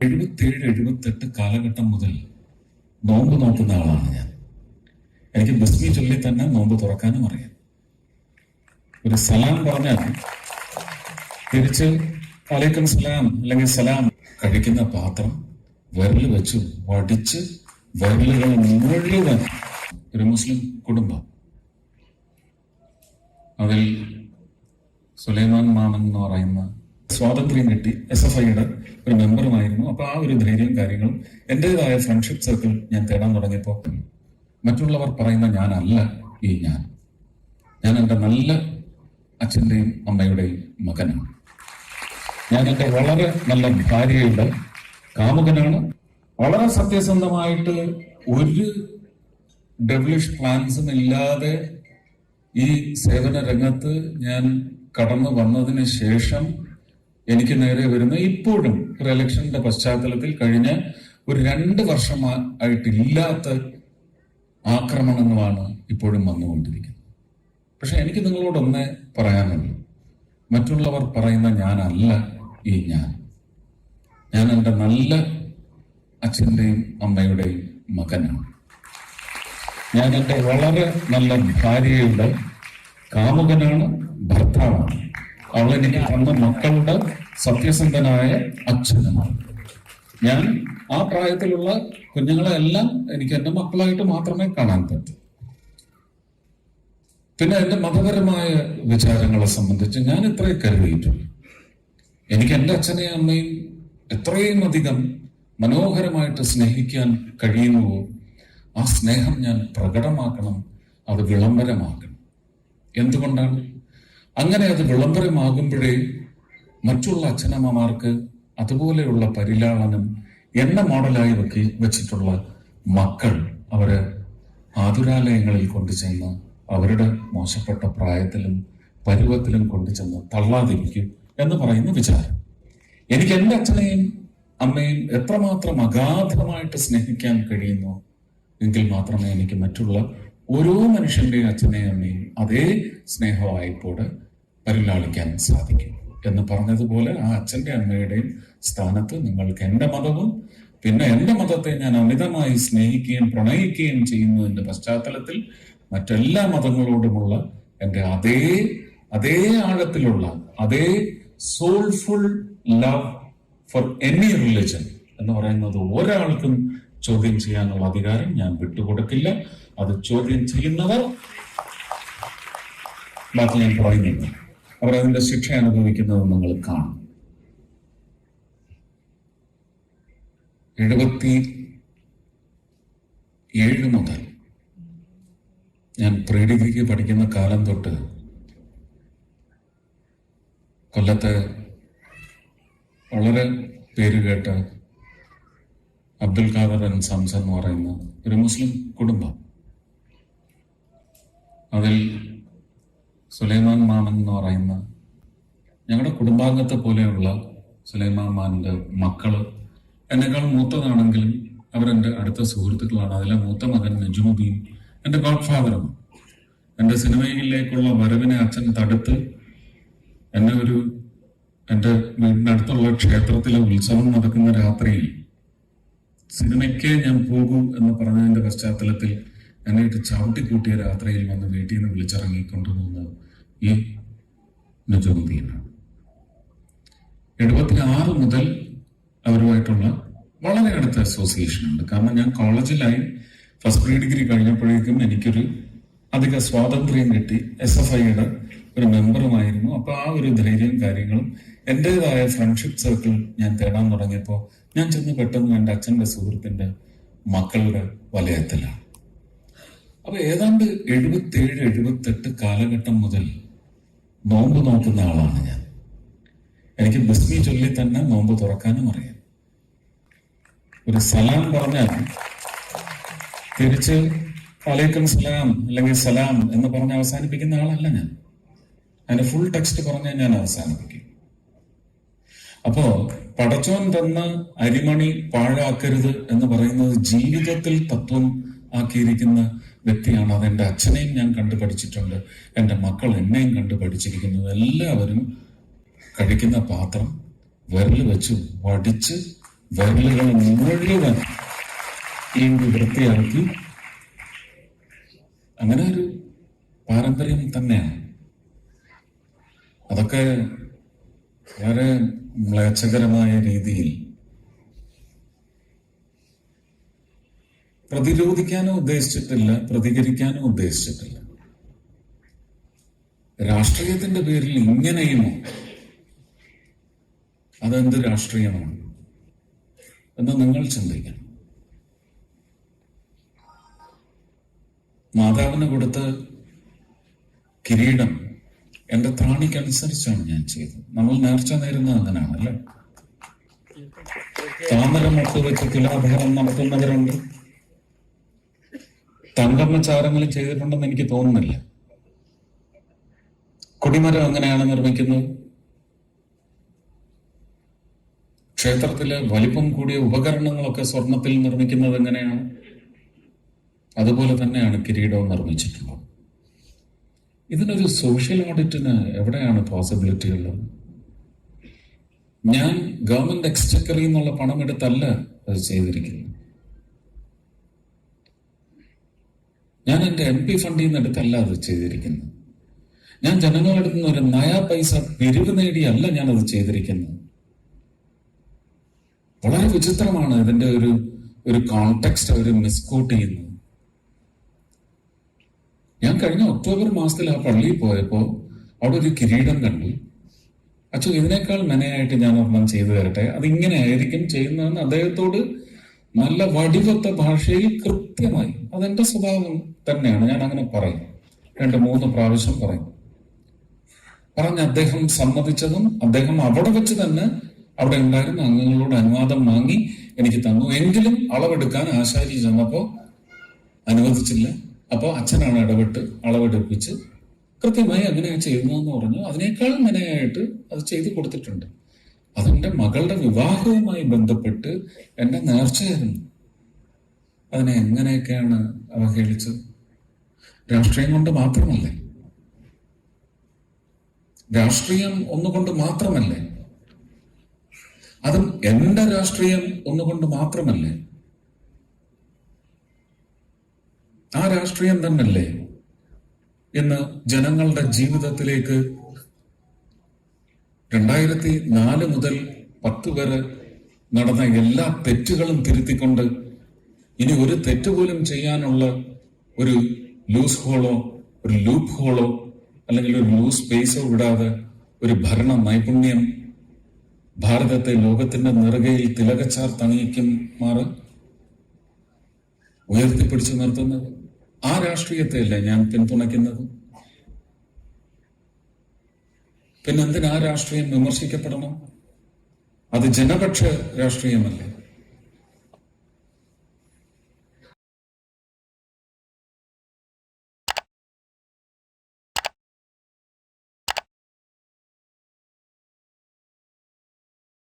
എഴുപത്തേഴ് എഴുപത്തെട്ട് കാലഘട്ടം മുതൽ നോമ്പ് നോക്കുന്ന ആളാണ് ഞാൻ. എനിക്ക് ബിസ്മി ചൊല്ലി തന്നെ നോമ്പ് തുറക്കാനും അറിയാം. ഒരു സലാം പറഞ്ഞാൽ തിരിച്ച് അലൈക്കും സലാം അല്ലെങ്കിൽ സലാം കഴിക്കുന്ന പാത്രം വിരൽ വെച്ച് വടിച്ച് വിരലുകൾ മുഴുവൻ ഒരു മുസ്ലിം കുടുംബം. അതിൽ സുലൈമാൻ മാമൻ എന്ന് പറയുന്ന സ്വാതന്ത്ര്യം കിട്ടി. എസ് എഫ് ഐയുടെ ഒരു മെമ്പറുമായിരുന്നു അപ്പൊ ആ ഒരു ധൈര്യവും കാര്യങ്ങളും എന്റേതായ ഫ്രണ്ട്ഷിപ്പ് സർക്കിൾ ഞാൻ തേടാൻ തുടങ്ങിയപ്പോൾ മറ്റുള്ളവർ പറയുന്ന ഞാനല്ല ഈ ഞാൻ. ഞാൻ എന്റെ നല്ല അച്ഛന്റെയും അമ്മയുടെയും മകനാണ്. ഞാൻ എന്റെ വളരെ നല്ല ഭാര്യയുടെ കാമുകനാണ്. വളരെ സത്യസന്ധമായിട്ട് ഒരു ഡെവലിഷ് പ്ലാൻസും ഇല്ലാതെ ഈ സേവന രംഗത്ത് ഞാൻ കടന്നു വന്നതിന് ശേഷം എനിക്ക് നേരെ വരുന്ന ഇപ്പോഴും ഒരു പശ്ചാത്തലത്തിൽ കഴിഞ്ഞ ഒരു രണ്ട് വർഷമായിട്ടില്ലാത്ത ആക്രമണങ്ങളാണ് ഇപ്പോഴും വന്നുകൊണ്ടിരിക്കുന്നത്. പക്ഷെ എനിക്ക് നിങ്ങളോടൊന്നേ പറയാനുള്ളൂ. മറ്റുള്ളവർ പറയുന്ന ഞാനല്ല ഈ ഞാൻ. ഞാൻ എന്റെ നല്ല അച്ഛന്റെയും അമ്മയുടെയും മകനാണ്. ഞാൻ എന്റെ വളരെ നല്ല ഭാര്യയുടെ കാമുകനാണ് ഭർത്താവാണ്. അവൾ എനിക്ക് തന്ന മക്കളുടെ സത്യസന്ധനായ അച്ഛനുമാണ് ഞാൻ ആ പ്രായത്തിലുള്ള കുഞ്ഞുങ്ങളെ എല്ലാം എനിക്ക് എന്റെ മക്കളായിട്ട് മാത്രമേ കാണാൻ പറ്റൂ. പിന്നെ എന്റെ മതപരമായ വിചാരങ്ങളെ സംബന്ധിച്ച് ഞാൻ ഇത്രയും കരുതിയിട്ടുള്ളൂ എനിക്ക് എന്റെ അച്ഛനെയും അമ്മയും എത്രയും അധികം മനോഹരമായിട്ട് സ്നേഹിക്കാൻ കഴിയുന്നുവോ ആ സ്നേഹം ഞാൻ പ്രകടമാക്കണം അത് വിളംബരമാക്കണം. എന്തുകൊണ്ടാണ്? അങ്ങനെ അത് വിളംബരമാകുമ്പോഴേ മറ്റുള്ള അച്ഛനമ്മമാർക്ക് അതുപോലെയുള്ള പരിലാളനം എന്ന മോഡലായി വെക്കി വെച്ചിട്ടുള്ള മക്കൾ അവർ ആതുരാലയങ്ങളിൽ കൊണ്ടുചെന്ന് അവരുടെ മോശപ്പെട്ട പ്രായത്തിലും പരുവത്തിലും കൊണ്ടുചെന്ന് തള്ളാതിരിക്കും എന്ന് പറയുന്ന വിചാരം. എനിക്ക് എന്റെ അച്ഛനെയും അമ്മയും എത്രമാത്രം അഗാധമായിട്ട് സ്നേഹിക്കാൻ കഴിയുന്നു എങ്കിൽ മാത്രമേ എനിക്ക് മറ്റുള്ള ഓരോ മനുഷ്യന്റെയും അച്ഛനെയും അമ്മയും അതേ സ്നേഹവായ്പോടെ പരിലാളിക്കാൻ സാധിക്കും എന്ന് പറഞ്ഞതുപോലെ ആ അച്ഛന്റെ അമ്മയുടെയും സ്ഥാനത്ത് നിങ്ങൾക്ക് എന്റെ മതവും പിന്നെ എന്റെ മതത്തെ ഞാൻ അമിതമായി സ്നേഹിക്കുകയും പ്രണയിക്കുകയും ചെയ്യുന്നതിന്റെ പശ്ചാത്തലത്തിൽ മറ്റെല്ലാ മതങ്ങളോടുമുള്ള എന്റെ അതേ അതേ ആഴത്തിലുള്ള അതേ soulful love for any religion എന്ന് പറയുന്നത് ഒരാൾക്കും ചോദ്യം ചെയ്യാനുള്ള അധികാരം ഞാൻ വിട്ടുകൊടുക്കില്ല. അത് ചോദ്യം ചെയ്യുന്നവർ ബാക്കി ഞാൻ പറയുന്നില്ല. അവർ അതിന്റെ ശിക്ഷ അനുഭവിക്കുന്നത് നിങ്ങൾ കാണും. എഴുപത്തി ഏഴ് മുതൽ ഞാൻ പ്രീ ഡിഗ്രിക്ക് പഠിക്കുന്ന കാലം തൊട്ട് കൊല്ലത്തെ വളരെ പേര് കേട്ട അബ്ദുൽ ഖാദർ അൻ സംസ് എന്ന് പറയുന്ന ഒരു മുസ്ലിം കുടുംബം. അതിൽ സുലൈമാൻ മാമൻ എന്ന് പറയുന്ന ഞങ്ങളുടെ കുടുംബാംഗത്തെ പോലെയുള്ള സുലൈമാൻ മാനിന്റെ മക്കൾ എന്നെക്കാൾ മൂത്തതാണെങ്കിലും അവരെന്റെ അടുത്ത സുഹൃത്തുക്കളാണ്. അതിലെ മൂത്ത മകൻ നജുമുദ്ദീൻ എന്റെ ഗോഡ് ഫാദറും എന്റെ സിനിമയിലേക്കുള്ള വരവിനെ അച്ഛൻ തടുത്ത് എന്നെ ഒരു എന്റെ വീടിന്റെ അടുത്തുള്ള ക്ഷേത്രത്തിലെ ഉത്സവം നടക്കുന്ന രാത്രിയിൽ സിനിമയ്ക്ക് ഞാൻ പോകൂ എന്ന് പറഞ്ഞതിന്റെ പശ്ചാത്തലത്തിൽ എന്നെ ഇട്ട് ചവിട്ടിക്കൂട്ടിയ രാത്രിയിൽ വന്ന് വീട്ടിൽ നിന്ന് വിളിച്ചിറങ്ങിക്കൊണ്ടുപോകുന്നത് ഈ നജുദ്ദീനാണ് എഴുപത്തി ആറ് മുതൽ അവരുമായിട്ടുള്ള വളരെ അടുത്ത അസോസിയേഷൻ ഉണ്ട്. കാരണം ഞാൻ കോളേജിലായി ഫസ്റ്റ് പ്രീ ഡിഗ്രി കഴിഞ്ഞപ്പോഴേക്കും എനിക്കൊരു അധിക സ്വാതന്ത്ര്യം കിട്ടി. എസ് എഫ് ഐയുടെ ഒരു മെമ്പറുമായിരുന്നു അപ്പൊ ആ ഒരു ധൈര്യവും കാര്യങ്ങളും എന്റേതായ ഫ്രണ്ട്ഷിപ്പ് സർക്കിൾ ഞാൻ തേടാൻ തുടങ്ങിയപ്പോൾ ഞാൻ ചെന്ന് പെട്ടെന്ന് എന്റെ അച്ഛന്റെ സുഹൃത്തിന്റെ മക്കളുടെ വലയത്തിലാണ്. അപ്പൊ ഏതാണ്ട് എഴുപത്തേഴ് എഴുപത്തെട്ട് കാലഘട്ടം മുതൽ നോമ്പ് നോക്കുന്ന ആളാണ് ഞാൻ. എനിക്ക് ബസ്മി ചൊല്ലി തന്നെ നോമ്പ് തുറക്കാനും അറിയാം. ഒരു സലാം പറഞ്ഞാൽ തിരിച്ച് അലൈക്കും സലാം അല്ലെങ്കിൽ സലാം എന്ന് പറഞ്ഞ് അവസാനിപ്പിക്കുന്ന ആളല്ല ഞാൻ. അതിന്റെ ഫുൾ ടെക്സ്റ്റ് പറഞ്ഞാൽ ഞാൻ അവസാനിപ്പിക്കും. അപ്പോ പടച്ചോൻ തന്ന അരിമണി പാഴാക്കരുത് എന്ന് പറയുന്നത് ജീവിതത്തിൽ തത്വം ആക്കിയിരിക്കുന്ന വ്യക്തിയാണ് അത് എന്റെ അച്ഛനെയും ഞാൻ കണ്ടു പഠിച്ചിട്ടുണ്ട്. എന്റെ മക്കൾ എന്നെയും കണ്ടു പഠിച്ചിരിക്കുന്നത് എല്ലാവരും കഴിക്കുന്ന പാത്രം വിരൽ വെച്ച് വടിച്ച് വിരലുകൾ മുഴുവൻ ഈ വൃത്തിയാക്കി. അങ്ങനെ ഒരു പാരമ്പര്യം തന്നെയാണ്. അതൊക്കെ വളരെ മ്ലേച്ഛകരമായ രീതിയിൽ പ്രതിരോധിക്കാനും ഉദ്ദേശിച്ചിട്ടില്ല പ്രതികരിക്കാനും ഉദ്ദേശിച്ചിട്ടില്ല. രാഷ്ട്രീയത്തിന്റെ പേരിൽ ഇങ്ങനെയുമോ അതെന്ത് രാഷ്ട്രീയമാണ് എന്ന് നിങ്ങൾ ചിന്തിക്കണം. മാതാവിന് കൊടുത്ത കിരീടം എന്റെ ത്രാണിക്കനുസരിച്ചാണ് ഞാൻ ചെയ്തത്. നമ്മൾ നേർച്ച നേരുന്നത് അങ്ങനെയാണല്ലേ? താമരം താമര മുട്ട് വെച്ച് തുലാഭാരം നടത്തുന്നവരുണ്ട്. തങ്കമ്മ ചാരങ്ങളും ചെയ്തിട്ടുണ്ടെന്ന് എനിക്ക് തോന്നുന്നില്ല. കൊടിമരം എങ്ങനെയാണ് നിർമ്മിക്കുന്നത്? ക്ഷേത്രത്തിലെ വലിപ്പം കൂടിയ ഉപകരണങ്ങളൊക്കെ സ്വർണത്തിൽ നിർമ്മിക്കുന്നത് എങ്ങനെയാണ്? അതുപോലെ തന്നെയാണ് കിരീടവും നിർമ്മിച്ചിട്ടുള്ളത്. ഇതിനൊരു സോഷ്യൽ ഓഡിറ്റിന് എവിടെയാണ് പോസിബിലിറ്റി ഉള്ളത് ഞാൻ ഗവൺമെന്റ് എക്സ്ചക്കറിൽ നിന്നുള്ള പണം എടുത്തല്ല അത് ചെയ്തിരിക്കുന്നത്. ഞാൻ എന്റെ എം പി ഫണ്ടിൽ നിന്ന് എടുത്തല്ല അത് ചെയ്തിരിക്കുന്നത്. ഞാൻ ജനങ്ങളുടെ നിന്ന് ഒരു നയാ പൈസ പിരിവ് നേടിയല്ല ഞാൻ അത് ചെയ്തിരിക്കുന്നത്. വളരെ വിചിത്രമാണ് ഇതിന്റെ ഒരു ഒരു കോണ്ടെക്സ്റ്റ് അവർ മിസ്കോട്ട് ചെയ്യുന്നത്. ഞാൻ കഴിഞ്ഞ ഒക്ടോബർ മാസത്തിൽ ആ പള്ളിയിൽ പോയപ്പോ അവിടെ ഒരു കിരീടം കണ്ടു. അച്ഛൻ ഇതിനേക്കാൾ മെനയായിട്ട് ഞാൻ ഒരെണ്ണം ചെയ്തു തരട്ടെ? അത് ഇങ്ങനെ ആയിരിക്കും ചെയ്യുന്നതെന്ന് അദ്ദേഹത്തോട് നല്ല വടിവത്ത ഭാഷയിൽ കൃത്യമായി അതെന്റെ സ്വഭാവം തന്നെയാണ്. ഞാൻ അങ്ങനെ പറയും. രണ്ട് മൂന്ന് പ്രാവശ്യം പറയും. പറഞ്ഞ് അദ്ദേഹം സമ്മതിച്ചതും അദ്ദേഹം അവിടെ വെച്ച് തന്നെ അവിടെ ഉണ്ടായിരുന്ന അംഗങ്ങളോട് അനുവാദം വാങ്ങി എനിക്ക് തന്നു. എങ്കിലും അളവെടുക്കാൻ ആശാരി ചെന്നപ്പോ അനുവദിച്ചില്ല. അപ്പോൾ അച്ഛനാണ് ഇടപെട്ട് അളവെടുപ്പിച്ച് കൃത്യമായി അങ്ങനെ ചെയ്യുന്നതെന്ന് പറഞ്ഞു. അതിനേക്കാൾ മെനയായിട്ട് അത് ചെയ്തു കൊടുത്തിട്ടുണ്ട്. അതെന്റെ മകളുടെ വിവാഹവുമായി ബന്ധപ്പെട്ട് എന്റെ നേർച്ചയായിരുന്നു. അതിനെ എങ്ങനെയൊക്കെയാണ് അവഹേളിച്ചത്? രാഷ്ട്രീയം കൊണ്ട് മാത്രമല്ലേ? രാഷ്ട്രീയം ഒന്നുകൊണ്ട് മാത്രമല്ലേ? അതും എന്റെ രാഷ്ട്രീയം ഒന്നുകൊണ്ട് മാത്രമല്ലേ? ആ രാഷ്ട്രീയം തന്നല്ലേ ഇന്ന് ജനങ്ങളുടെ ജീവിതത്തിലേക്ക് രണ്ടായിരത്തി നാല് മുതൽ പത്ത് വരെ നടന്ന എല്ലാ തെറ്റുകളും തിരുത്തിക്കൊണ്ട് ഇനി ഒരു തെറ്റ് പോലും ചെയ്യാനുള്ള ഒരു ലൂസ് ഹോളോ ഒരു ലൂപ്പ് ഹോളോ അല്ലെങ്കിൽ ഒരു ലൂസ് സ്പേസോ വിടാതെ ഒരു ഭരണ നൈപുണ്യം ഭാരതത്തെ ലോകത്തിന്റെ നിറകയിൽ തിലകച്ചാർ തണിയിക്കും മാറ് ഉയർത്തിപ്പിടിച്ചു നിർത്തുന്നത് ആ രാഷ്ട്രീയത്തെയല്ല ഞാൻ പിന്തുണയ്ക്കുന്നത്. പിന്നെന്തിനാ രാഷ്ട്രീയം വിമർശിക്കപ്പെടണം? അത് ജനപക്ഷ രാഷ്ട്രീയമല്ലേ.